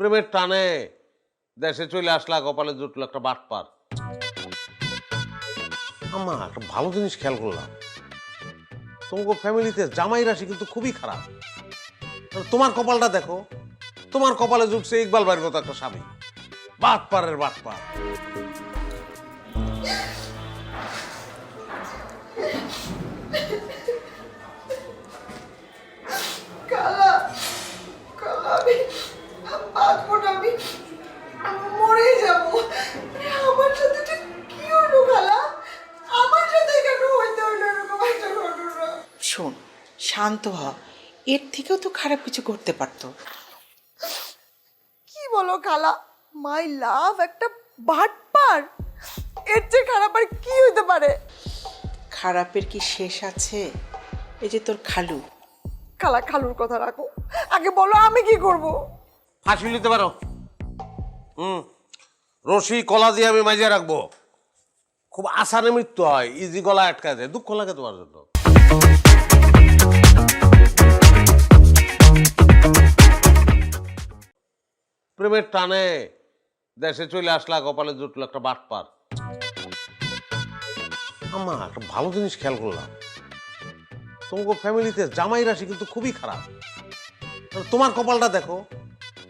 প্রেমের টানে দেশে চলে আসলা, কপালে জুটলো একটা বাটপার। আমা একটা ভালো জিনিস খেয়াল করলাম। তোমাকে ফ্যামিলিতে জামাই রাশি কিন্তু খুবই খারাপ। তোমার কপালটা দেখো, তোমার কপালে জুটছে ইকবাল বাড়ির মতো একটা স্বামী। বাটপারের বাটপার কালা কালা আমি বাঁচবো না আমি আমি মরেই যাব মানে আমার সাথে এটা কি হলো খালা আমার সাথে কেন হইতে হলো এরকম একটা ঘটনা শোন শান্ত হ। এর থেকেও তো খারাপ কিছু করতে পারতো। কি বলো খালা? মাই লাভ একটা বাটপার এর চেয়ে খারাপ আর কি হইতে পারে? খারাপের কি শেষ আছে? এই যে তোর খালু। খালা খালুর কথা রাখো। আগে বলো আমি কি করব? ফাঁসি নিতে পারো। হুম। রশি কলা দিয়ে আমি মাঝিয়ে রাখব। খুব আসানে মৃত্যু হয় ইজি গলা আটকা যায় দুঃখ লাগে তোমার জন্য। প্রেমের টানে দেশে চলে আসলা কপালে জুটলো একটা বাটপার। আমা একটা ভালো জিনিস খেয়াল করলাম। তোমাকে ফ্যামিলিতে জামাই রাশি কিন্তু খুবই খারাপ। তোমার কপালটা দেখো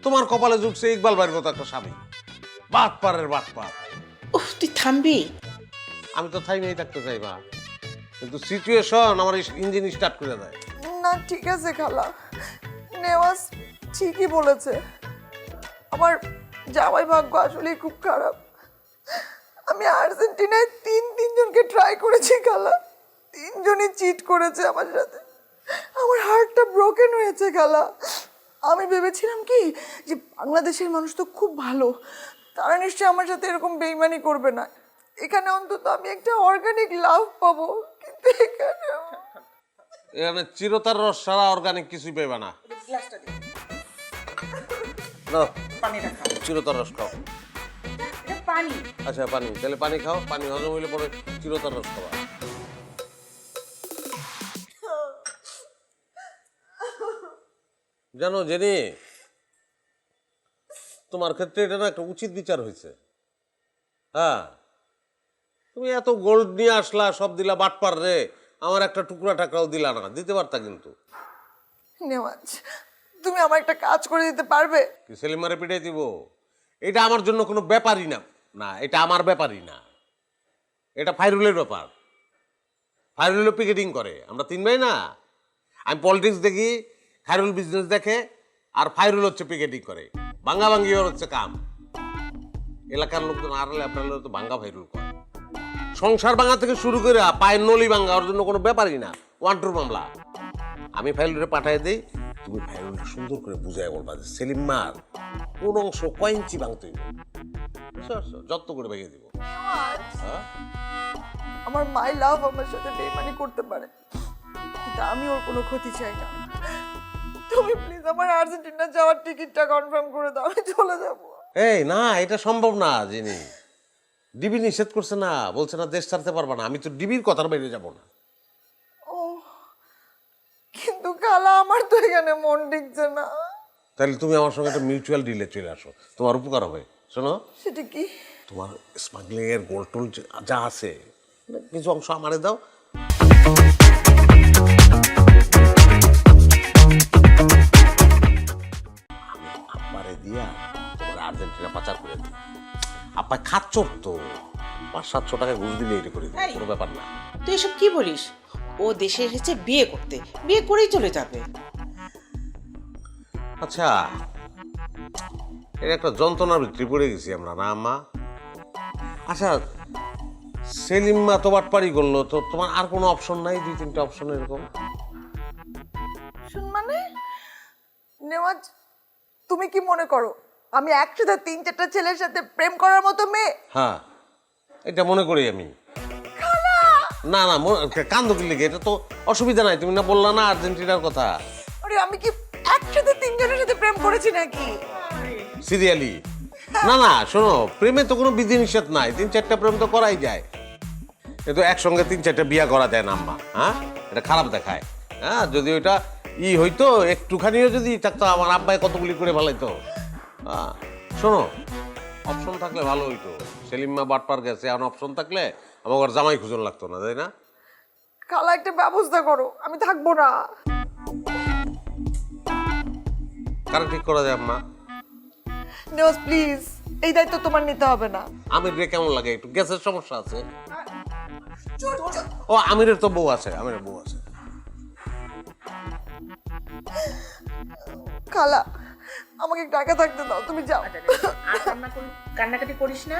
তোমার কপালে জুটছে ইকবাল বাড়ির মতো একটা স্বামী। বাটপারের বাটপার। উফ তুই থামবি? আমি তো থাইমেই থাকতে চাই মা। কিন্তু সিচুয়েশন আমার ইঞ্জিন স্টার্ট করে দেয়। না, ঠিক আছে খালা। নেওয়াজ ঠিকই বলেছে। আমার জামাই ভাগ্য আসলে খুব খারাপ। আমি আর্জেন্টিনায় তিন, তিনজনকে ট্রাই করেছি খালা। তিনজনই চিট করেছে আমার সাথে। আমার হার্টটা ব্রোকেন হয়েছে খালা। আমি ভেবেছিলাম কি, যে বাংলাদেশের মানুষ তো খুব ভালো। তারা নিশ্চয়ই আমার সাথে এরকম বেইমানি করবে না। এখানে অন্তত আমি একটা অর্গানিক লাভ পাবো। এখানে চিরতার রস ছাড়া অর্গানিক কিছুই পেবে না। চিরতার রস খাও। পানি। আচ্ছা পানি তাহলে পানি খাও পানি হজম হইলে পরে চিরতার রস খাওয়া জানো জেনি তোমার ক্ষেত্রে এটা না একটা উচিত বিচার হয়েছে হ্যাঁ তুমি এত গোল্ড নিয়ে আসলা সব দিলা বাটপার রে। আমার একটা টুকরা টাকাও দিলা না দিতে পারতা কিন্তু। নেওয়াজ তুমি আমার একটা কাজ করে দিতে পারবে? কি সেলিমারে পিটাই দিব? এটা আমার জন্য কোনো ব্যাপারই না। না এটা আমার ব্যাপারই না। এটা ফাইরুলের ব্যাপার। ফাইরুলও পিকেটিং করে। আমরা তিন ভাই না? আমি পলিটিক্স দেখি খাইরুল বিজনেস দেখে আর ফাইরুল হচ্ছে পিকেটিং করে। ভাঙ্গা ভাঙ্গি ওর হচ্ছে কাম। এলাকার লোকজন আর আপনার তো ভাঙ্গা ফাইরুল করে। সংসার ভাঙা থেকে শুরু করে পায়ের নলি ভাঙ্গা ওর জন্য কোনো ব্যাপারই না। ওয়ান টুর মামলা। আমি ফাইলুরে পাঠিয়ে দিই তুমি ফাইলুলটা সুন্দর করে বুঝাই বলবা যে সেলিম মার কোন অংশ কয় ইঞ্চি ভাঙতে যত্ন করে ভেঙে দিব। হ্যাঁ? আমার মাই লাভ আমার সাথে বেমানি করতে পারে। কিন্তু আমি ওর কোনো ক্ষতি চাই না। তুমি প্লিজ আমার আর্জেন্টিনা যাওয়ার টিকিটটা কনফার্ম করে দাও আমি চলে যাব। এই না এটা সম্ভব না যিনি ডিবি নিষেধ করছে না বলছে না দেশ ছাড়তে পারবা না আমি তো ডিবির কথার বাইরে যাব না। ও কিন্তু কালা আমার তো এখানে মন টিকছে না। তাহলে তুমি আমার সঙ্গে একটা মিউচুয়াল ডিলে চলে আসো তোমার উপকার হবে শোনো। সেটা কি? তোমার স্মাগলিং এর গোল টোল যে- আছে কিছু অংশ আমারে দাও। আমি আব্বারে দিয়া তোমার আর্জেন্টিনা পাচার করে দিই। আব্বা খাচ্চর তো? পাঁচ সাতশো টাকা ঘুষ দিলে এটা করে এই। কোনো ব্যাপার না। তুই এসব কি বলিস? ও দেশে এসেছে বিয়ে করতে বিয়ে করেই চলে যাবে। আচ্ছা এটা একটা যন্ত্রণার ভিতরে পড়ে গেছি আমরা না আম্মা? আচ্ছা সেলিম মা তো বাটপারি করল তো তোমার আর কোনো অপশন নাই দুই তিনটা অপশন এরকম? শুন মানে? নেওয়াজ তুমি কি মনে করো আমি একসাথে তিন চারটা ছেলের সাথে প্রেম করার মতো মেয়ে? হ্যাঁ এটা মনে করি আমি। না না কান্দ কি লেগে? এটা তো অসুবিধা নাই তুমি না বললা না আর্জেন্টিনার কথা। আরে আমি কি একসাথে তিনজনের সাথে প্রেম করেছি নাকি? সিরিয়ালি। না না শোনো প্রেমে তো কোনো বিধি নিষেধ নাই তিন চারটা প্রেম তো করাই যায়। কিন্তু একসঙ্গে তিন চারটা বিয়া করা দেয় না আম্মা হ্যাঁ? এটা খারাপ দেখায় হ্যাঁ? যদি ওইটা ই হইতো একটুখানিও যদি থাকতো আমার আব্বাই কতগুলি করে ফেলাইতো আহ, শোনো অপশন থাকলে ভালো হইতো। সেলিম মা বাটপার গেছে এখন অপশন থাকলে আমার জামাই খুঁজন লাগতো না তাই না? খালা একটা ব্যবস্থা করো আমি থাকব না। কারা ঠিক করা যায় আম্মা? নেওয়াজ প্লিজ এই দায়িত্ব তোমার নিতে হবে না। আমির রে কেমন লাগে? একটু গ্যাসের সমস্যা আছে। ও আমিরের তো বউ আছে আমিরের বউ আছে। খালা আমাকে টাকা থাকতে দাও তুমি যাও। আর কান্না করি কান্নাকাটি করিস না।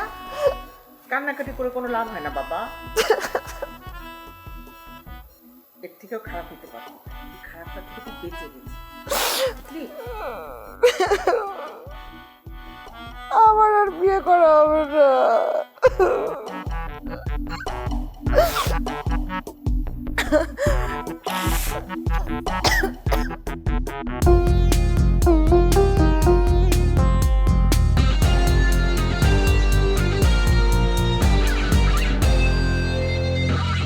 কান্নাকাটি করে কোনো লাভ হয় না বাবা। এর থেকেও খারাপ হতে পারে। খারাপটা থেকে তুই বেঁচে গেলি। আমার আর বিয়ে করা হবে না।